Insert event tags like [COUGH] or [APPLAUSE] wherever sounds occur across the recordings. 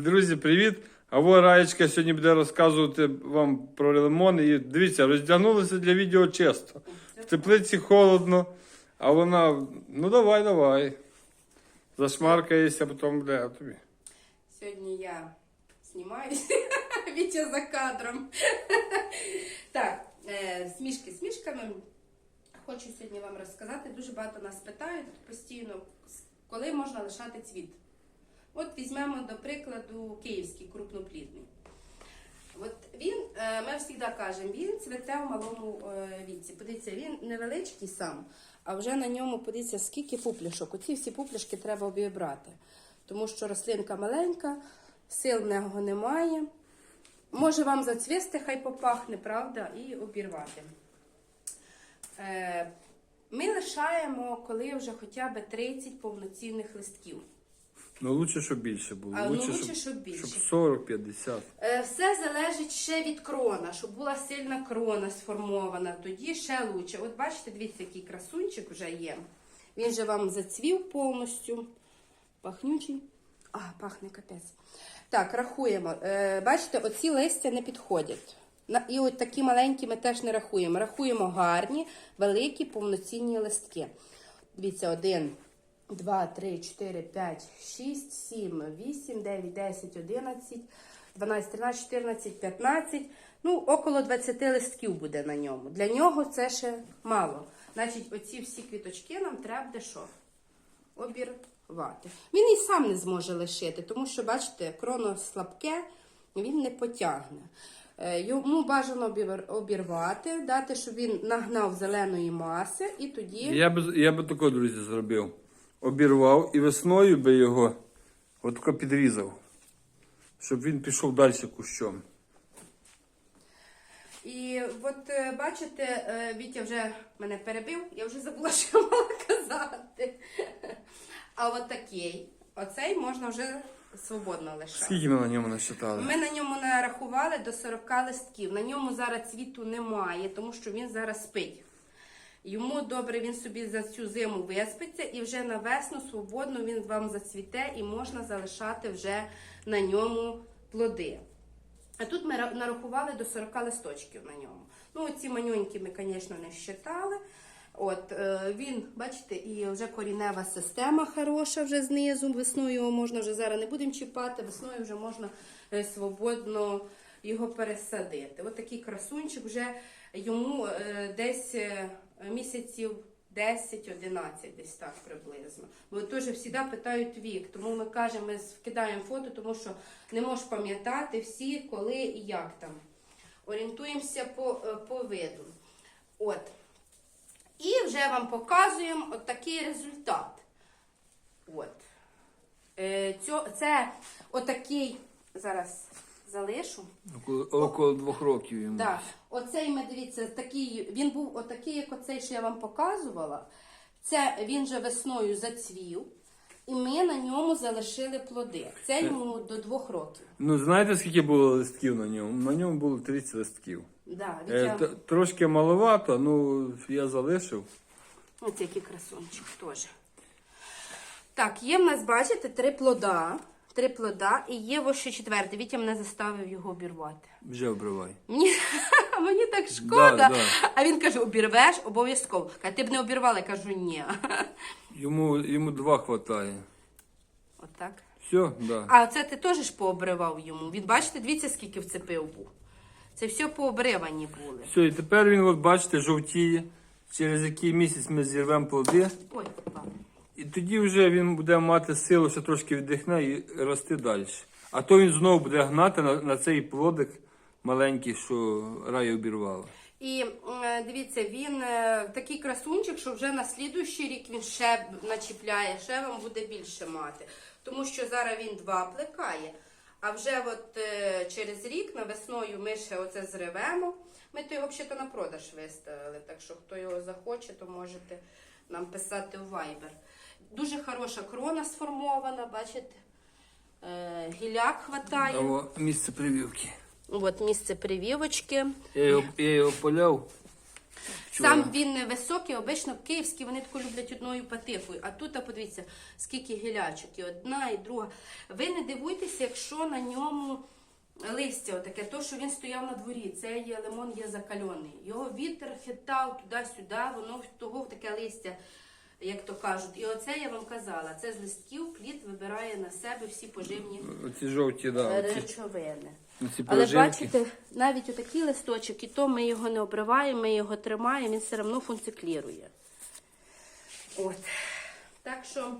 Друзі, привіт! А во Раєчка сьогодні буде розказувати вам про лимон. І дивіться, роздягнулися для відео чисто. В теплиці холодно, а вона, ну давай, давай. Зашмаркаєшся, потім буде тобі. Сьогодні я знімаюся. [LAUGHS] Вітя за кадром. [LAUGHS] так, е, смішки смішками. Хочу сьогодні вам розказати. Дуже багато нас питають постійно, коли можна лишати цвіт. От візьмемо, до прикладу, київський крупноплідний. От він, е, ми завжди кажемо, він цвете в малому е, віці. Подивіться, він невеличкий сам, а вже на ньому подивіться, скільки пупляшок. Оці всі пупляшки треба обібрати, тому що рослинка маленька, сил в нього немає. Може вам зацвісти, хай попахне, правда, і обірвати. Е, Ми лишаємо, коли вже хоча б 30 повноцінних листків. Ну лучше, щоб більше було. А, ну, лучше, щоб більше. Щоб 40-50. Е, Все залежить ще від крона, щоб була сильна крона сформована, тоді ще лучше. От бачите, дивіться, який красунчик вже є. Він же вам зацвів повністю. Пахнючий. А, пахне капець. Так, рахуємо. Е, бачите, оці листя не підходять. І от такі маленькі ми теж не рахуємо. Рахуємо гарні, великі, повноцінні листки. Дивіться, один, два, три, чотири, п'ять, шість, сім, вісім, дев'ять, десять, одинадцять, дванадцять, тринадцять, чотирнадцять, п'ятнадцять. Ну, около 20 листків буде на ньому. Для нього це ще мало. Значить, оці всі квіточки нам треба де що? Обірвати. Він і сам не зможе лишити, тому що, бачите, кроно слабке, він не потягне. Е, Йому бажано обірвати, дати, щоб він нагнав зеленої маси, і тоді. Я би, я би тако, друзі, зробив. Обірвав і весною би його отако підрізав. Щоб він пішов далі кущом. І от е, бачите, е, Вітя вже мене перебив, я вже забула, [LAUGHS] що я мала казати. А от такий, оцей можна вже свободно лишати. Скільки ми на ньому насчитали? Ми на ньому нарахували до 40 листків. На ньому зараз цвіту немає, тому що він зараз спить. Йому добре, він собі за цю зиму виспиться і вже на весну свободно він вам зацвіте і можна залишати вже на ньому плоди. А тут ми нарахували до 40 листочків на ньому. Ну, ці манюнькі ми, звісно, не щитали. От, е, він, бачите, і вже корінева система хороша вже знизу. Весною його можна вже зараз не будемо чіпати, весною вже можна е, свободно його пересадити. От такий красунчик вже йому е, десь місяців 10-11, десь так приблизно. Бо теж завжди питають вік, тому ми кажемо, ми вкидаємо фото, тому що не можеш пам'ятати всі, коли і як там. Орієнтуємося по, е, по виду. От. І вже вам показуємо от такий результат. От. Е, це отакий, зараз залишу. Около, двох років йому. Так, оцей ми дивіться, такий, він був отакий, як оцей, що я вам показувала. Це він же весною зацвів, і ми на ньому залишили плоди. Це йому до двох років. Ну, знаєте, скільки було листків на ньому? На ньому було 30 листків. Да, Е, т- трошки маловато, ну я залишив. Ось який красунчик теж. Так, є в нас, бачите, три плода. Три плода, і є ось ще четвертий. Вітя мене заставив його обірвати. Вже обривай. Мені, [LAUGHS] мені так шкода. Да, да. А він каже: обірвеш обов'язково. Каже, ти б не обірвала, я кажу, ні. [LAUGHS] Йому, йому два хватає. Отак. Все, да. А це ти теж ж пообривав йому. Він, бачите, дивіться, скільки вцепив був. Це все пообривані були. Все, і тепер він, от бачите, жовтіє. Через який місяць ми зірвемо плоди. Ой. І тоді вже він буде мати силу, ще трошки віддихне і рости далі. А то він знову буде гнати на, на цей плодик маленький, що рай обірвала. І е, дивіться, він е, такий красунчик, що вже на слідуючий рік він ще начіпляє, ще вам буде більше мати. Тому що зараз він два плекає. А вже от е, через рік на весною ми ще оце зривемо. Ми то його взагалі на продаж виставили. Так що хто його захоче, то можете нам писати у Viber. Дуже хороша крона сформована, бачите? Е, гіляк хватає. О, місце прививки. От місце привівочки. Я його, я його поляв. вчора. Сам він не високий, обично київські вони тако люблять одною патихою. А тут, а подивіться, скільки гілячок, і одна, і друга. Ви не дивуйтеся, якщо на ньому листя отаке, то, що він стояв на дворі, це є лимон є закальоний. Його вітер хитав туди-сюди, воно того таке листя, як то кажуть. І оце я вам казала, це з листків плід вибирає на себе всі поживні Оці жовті, да, оці, речовини. оці Але прожилки. бачите, навіть отакий листочок, і то ми його не обриваємо, ми його тримаємо, він все одно функціклірує. От. Так що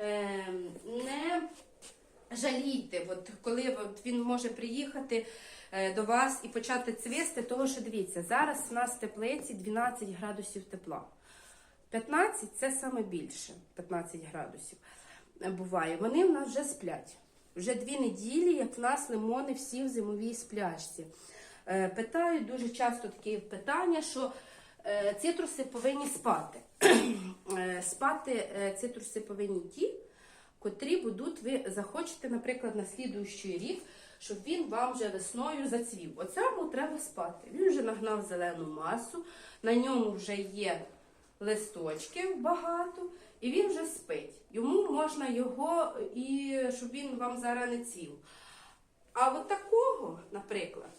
е, не жалійте, от, коли от він може приїхати е, до вас і почати цвісти, того що дивіться, зараз у нас в теплиці 12 градусів тепла. 15 це саме більше, 15 градусів е, буває. Вони в нас вже сплять. Вже дві неділі, як в нас лимони всі в зимовій сплячці. Е, Питають дуже часто такі питання, що е, цитруси повинні спати. [CLEARS THROAT] Спати цитруси повинні ті, котрі будуть, ви захочете, наприклад, на слідуючий рік, щоб він вам вже весною зацвів. Оцьому треба спати. Він вже нагнав зелену масу, на ньому вже є листочків багато, і він вже спить. Йому можна його і щоб він вам зараз не цвів. А от такого, наприклад,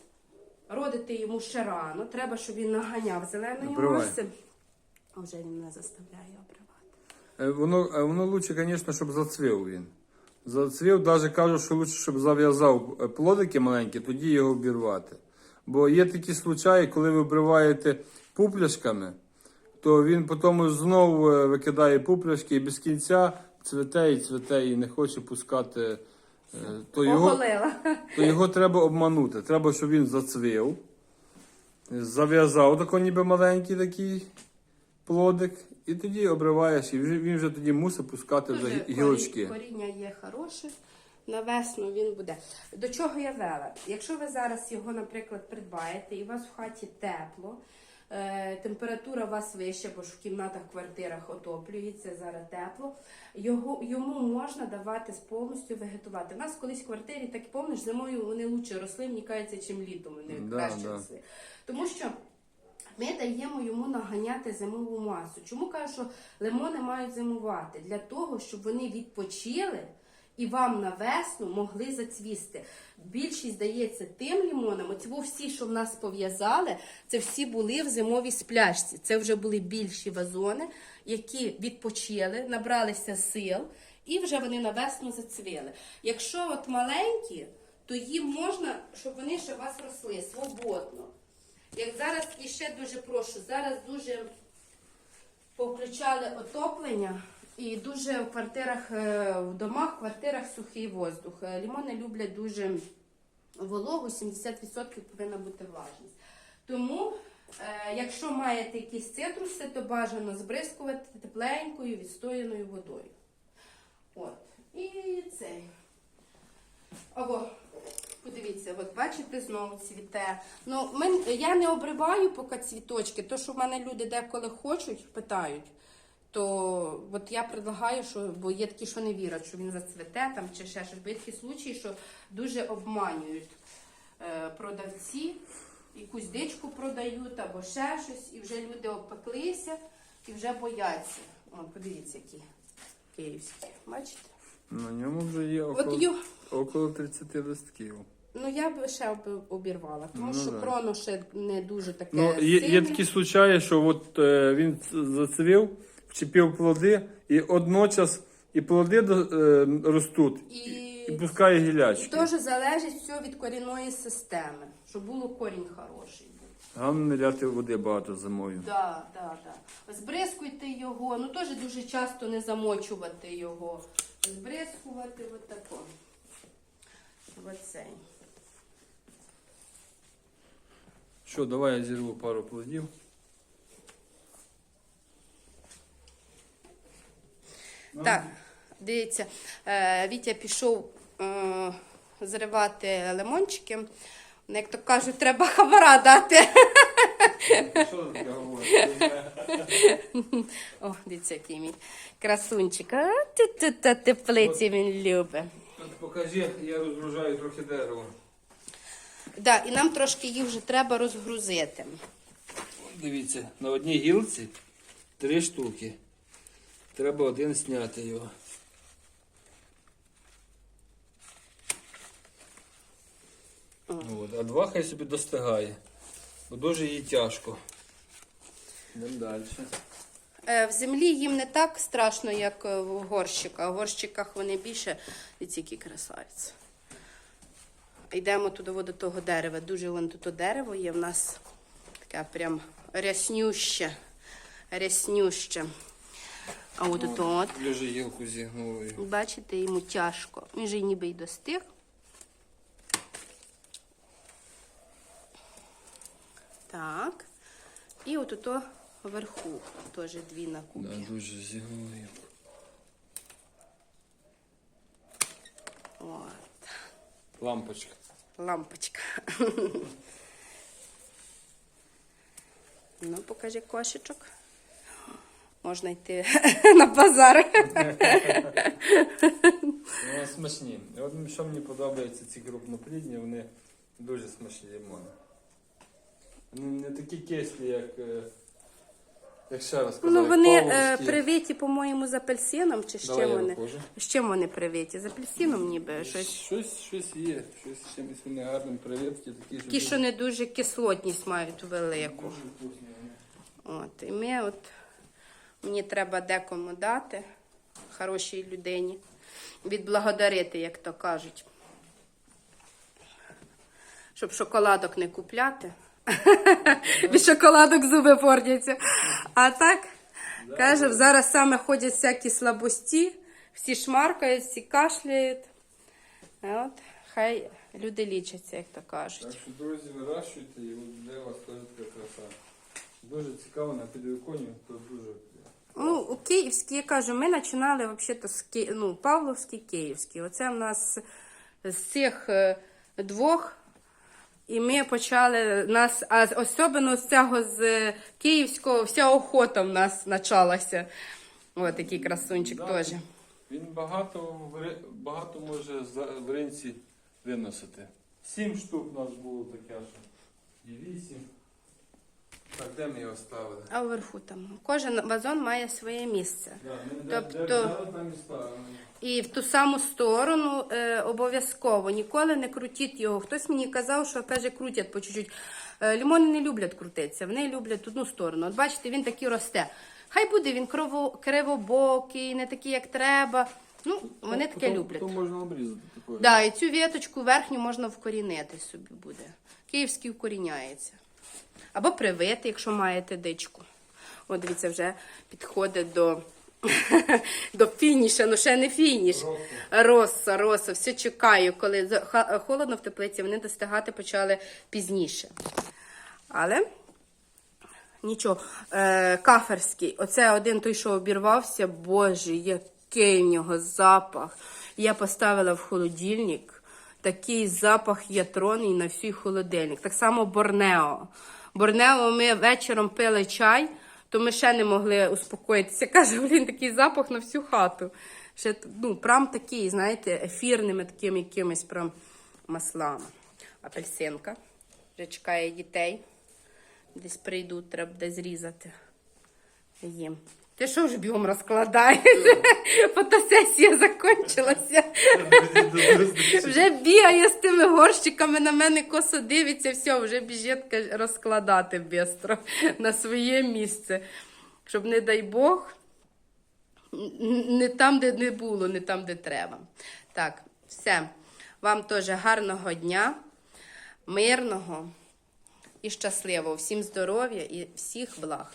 родити йому ще рано, треба, щоб він наганяв Обривай. А вже він мене заставляє обривати. Е, Воно, е, воно лучше, звісно, щоб зацвів він. Зацвів, навіть кажуть, що лучше, щоб зав'язав е, плодики маленькі, тоді його обірвати. Бо є такі случаї, коли ви обриваєте пупляшками, то він потім знову е, викидає пупляшки і без кінця цвете і цвете і не хоче пускати. е, То його, то його треба обманути. Треба, щоб він зацвів, зав'язав тако ніби маленький такий плодик, і тоді обриваєш, і він вже тоді мусить пускати вже Дуже гілочки. Коріння є хороше. На весну він буде. До чого я вела? Якщо ви зараз його, наприклад, придбаєте, і у вас в хаті тепло, температура у вас вища, бо ж в кімнатах, квартирах отоплюється, зараз тепло, його, йому можна давати повністю вегетувати. У нас колись в квартирі, так помниш, зимою вони лучше росли, мені чим літом вони Да, краще да. росли. Тому що ми даємо йому наганяти зимову масу. Чому кажу, що лимони мають зимувати? Для того, щоб вони відпочили і вам на весну могли зацвісти. Більшість здається тим лимонам, оці всі, що в нас пов'язали, це всі були в зимовій спляшці. Це вже були більші вазони, які відпочили, набралися сил, і вже вони на весну зацвіли. Якщо от маленькі, то їм можна, щоб вони ще вас росли свободно. Як зараз і ще дуже прошу, зараз дуже повключали отоплення і дуже в квартирах, е, в домах, в квартирах сухий воздух. Е, Лімони люблять дуже вологу, 70% повинна бути влажність. Тому, е, якщо маєте якісь цитруси, то бажано збризкувати тепленькою відстояною водою. От. І цей. Або подивіться, от бачите, знову цвіте. Ну, ми, я не обриваю поки цвіточки, то що в мене люди деколи хочуть, питають. То от я предлагаю, що бо є такі, що не вірять, що він зацвете там чи ще щось. Бо є такі случаї, що дуже обманюють е, продавці, якусь дичку продають або ще щось, і вже люди опеклися і вже бояться. О, подивіться, які київські. Бачите? На ньому вже є около, ю, около 30 листків. Ну, я б ще об- обірвала, тому Ну, що да. кроно ще не дуже таке. Ну, є, є сильне. такі случаї, що от, е, він ц- зацвів, вчепив плоди, і одночас і плоди е, ростуть, і, І, пускає і теж залежить все від корінної системи, щоб було корінь хороший. Головне не ляти води багато зимою. Да, да, да. Збризкуйте його, ну теж дуже часто не замочувати його. Збризкувати отако. Оцей. Що, давай я зірву пару плодів. Так, дивіться, е, Вітя пішов е, зривати лимончики. Ну, Як то кажуть, треба хабара дати. Що таке? О, дивіться, який мій красунчик. А, ти-ти-та теплиці він любить. Покажи, я розгружаю трохи дерева. Да, і нам трошки їх вже треба розгрузити. Дивіться, на одній гілці три штуки. Треба один зняти його. От, а два хай собі достигає. Бо дуже їй тяжко. Йдемо далі. Е, В землі їм не так страшно, як е, в горщиках. В горщиках вони більше Дивіться, які красавиці. Йдемо туди до того дерева. Дуже вон тут дерево є в нас таке прям ряснюще. Ряснюще. А от от. Дуже гілку зігнули. Бачите, йому тяжко. Він же ніби й достиг. Так. І от ото вверху теж дві на кубі. Да, дуже зігнули гілку. От. Лампочка. Лампочка. ну, покажи кошечок. Можна йти на базар. Вони смачні. От що мені подобається ці крупноплідні, вони дуже смачні лимони. Вони не такі кислі, як, е, як ще раз казав, Ну, як вони е, павловські. привиті, по-моєму, з апельсином, чи з Давай чим я вони? виходжу. З чим вони привиті? З апельсином ніби щось. Щось, щось є, щось чимось вони гарним привитки, такі, Ті, що не дуже кислотність мають велику. дуже вкусні. От, і ми от, мені треба декому дати, хорошій людині, відблагодарити, як то кажуть. Щоб шоколадок не купляти. Від шоколадок зуби портяться. А так, каже, зараз саме ходять всякі слабості, всі шмаркають, всі кашляють. От, хай люди лічаться, як то кажуть. Так що, друзі, вирощуйте і от для вас теж така краса. Дуже цікаво на підвіконні, то дуже. Ну, у Київській, я кажу, ми починали взагалі з Ки... ну, Павловський, Київський. Оце в нас з цих е, двох. І ми почали нас, а особливо з цього з Київського, вся охота в нас почалася. Ось такий красунчик Да. теж. Він багато, багато може в ринці виносити. Сім штук у нас було таке що І вісім. Так, де ми його ставили? А вверху там. Кожен вазон має своє місце. Да, ми де, Тобто- де взяли, там і ставили. І в ту саму сторону е, обов'язково. Ніколи не крутіть його. Хтось мені казав, що каже, крутять по чуть-чуть. Е, лімони не люблять крутитися, вони люблять одну сторону. От бачите, він такий росте. Хай буде він крово, кривобокий, не такий, як треба. Ну, вони таке Потім- люблять. Потім можна обрізати такою. Да, і цю віточку верхню можна вкорінити собі буде. Київський вкоріняється. Або привити, якщо маєте дичку. От дивіться, вже підходить до, [LAUGHS] до фініша, ну ще не фініш. Роса, роса, все чекаю, коли холодно в теплиці, вони достигати почали пізніше. Але нічого, е, каферський, оце один той, що обірвався, боже, який в нього запах. Я поставила в холодильник. Такий запах ятроний на всій холодильник. Так само Борнео. Борнео ми вечором пили чай, то ми ще не могли успокоїтися. Каже, блін, такий запах на всю хату. Ще, ну, прям такий, знаєте, ефірними такими якимись прям маслами. Апельсинка. Вже чекає дітей. Десь прийдуть, треба десь зрізати їм. Ти що вже бігом розкладаєш? Фотосесія закінчилася. Бігає з тими горщиками на мене косо дивиться, все, вже біжить розкладати бистро на своє місце. Щоб, не дай Бог, не там, де не було, не там, де треба. Так, все. Вам теж гарного дня, мирного і щасливого. Всім здоров'я і всіх благ.